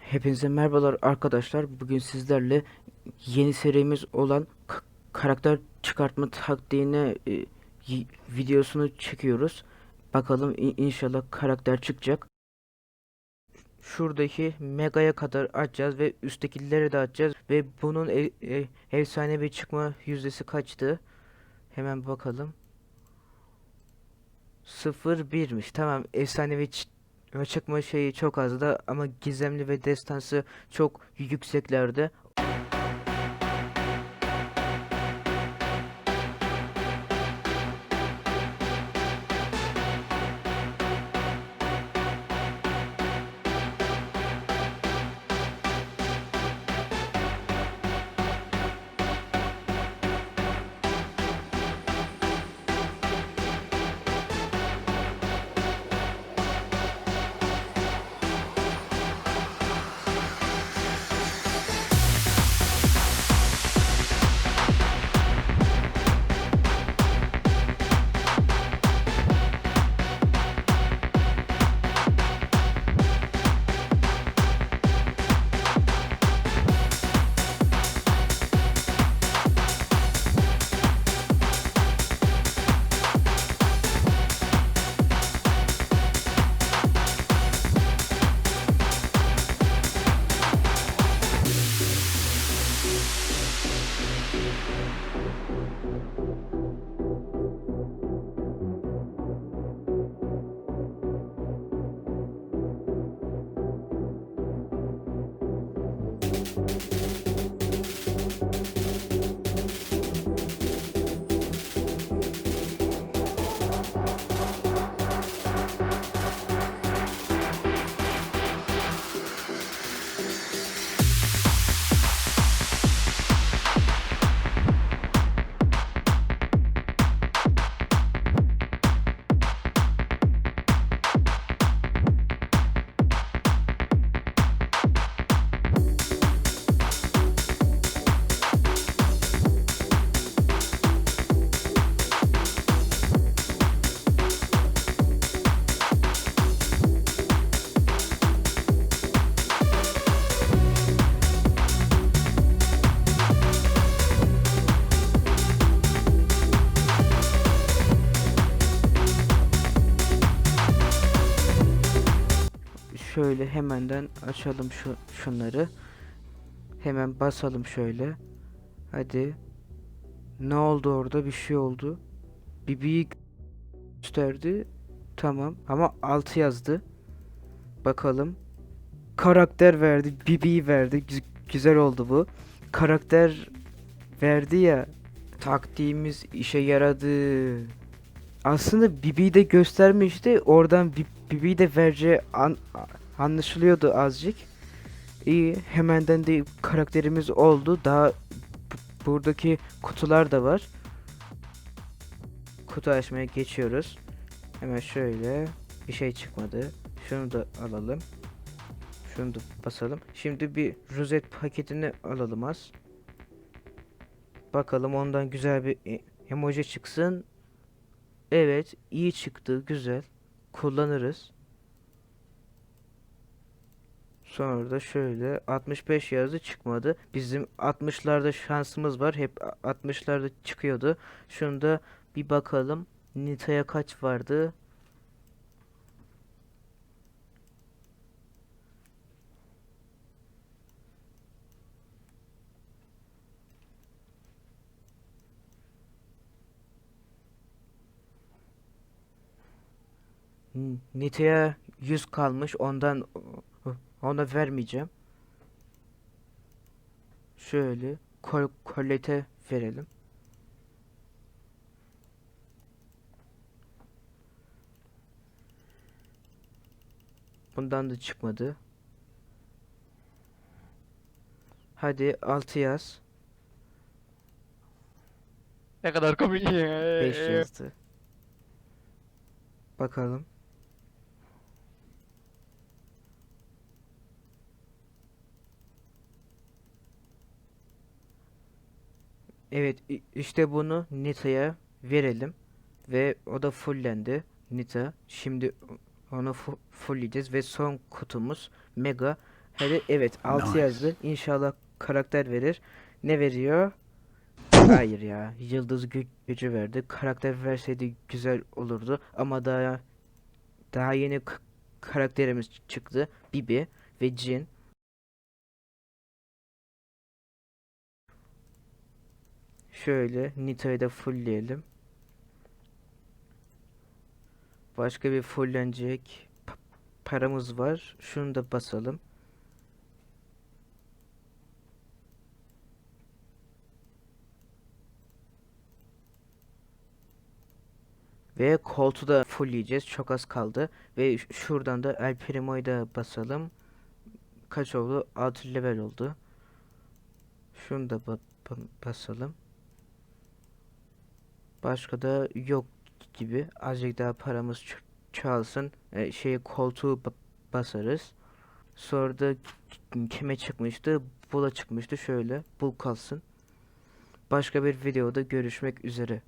Hepinize merhabalar arkadaşlar. Bugün sizlerle yeni serimiz olan karakter çıkartma taktiğine e, videosunu çekiyoruz. Bakalım inşallah karakter çıkacak. Şuradaki megaya kadar açacağız ve üsttekileri de açacağız ve bunun e- e- efsanevi çıkma yüzdesi kaçtı? Hemen bakalım. 0-1'miş. Tamam efsanevi çıkma şeyi çok azdı ama gizemli ve destansı çok yükseklerde. Şöyle hemenden açalım şu şunları. Hemen basalım şöyle. Hadi. Ne oldu orada? Bir şey oldu. Bibi'yi gösterdi. Tamam ama 6 yazdı. Bakalım. Karakter verdi. Bibi'yi verdi. Gü- güzel oldu bu. Karakter verdi ya. Taktiğimiz işe yaradı. Aslında Bibi'yi de göstermişti. Oradan Bi- Bibi'yi de vereceği an- anlaşılıyordu azıcık. İyi. Hemenden de karakterimiz oldu. Daha bu- buradaki kutular da var. Kutu açmaya geçiyoruz. Hemen şöyle bir şey çıkmadı. Şunu da alalım. Şunu da basalım. Şimdi bir rozet paketini alalım az. Bakalım ondan güzel bir e- emoji çıksın. Evet, iyi çıktı, güzel. Kullanırız. Sonra da şöyle 65 yazdı çıkmadı. Bizim 60'larda şansımız var. Hep a- 60'larda çıkıyordu. Şunu da bir bakalım. Nita'ya kaç vardı? Nita'ya 100 kalmış. Ondan ona vermeyeceğim. Şöyle kol kolete verelim. Bundan da çıkmadı. Hadi 6 yaz. Ne kadar komik ya. 5 yazdı. Bakalım. Evet işte bunu Nita'ya verelim. Ve o da fullendi. Nita. Şimdi onu fu- fullleyeceğiz ve son kutumuz Mega. Hadi evet 6 Nice. yazdı. İnşallah karakter verir. Ne veriyor? Hayır ya. Yıldız gü- gücü verdi. Karakter verseydi güzel olurdu ama daha daha yeni karakterimiz çıktı. Bibi ve Jin. Şöyle Nita'yı da fullleyelim. Başka bir fullenecek pa- paramız var. Şunu da basalım. Ve koltuğu da fullleyeceğiz. Çok az kaldı. Ve şuradan da El Primo'yu da basalım. Kaç oldu? 6 level oldu. Şunu da ba- ba- basalım. Başka da yok gibi. Azıcık daha paramız ç- çoğalsın. E, şeye koltuğu ba- basarız. Sonra da kime çıkmıştı? Bula çıkmıştı. Şöyle. Bul kalsın. Başka bir videoda görüşmek üzere.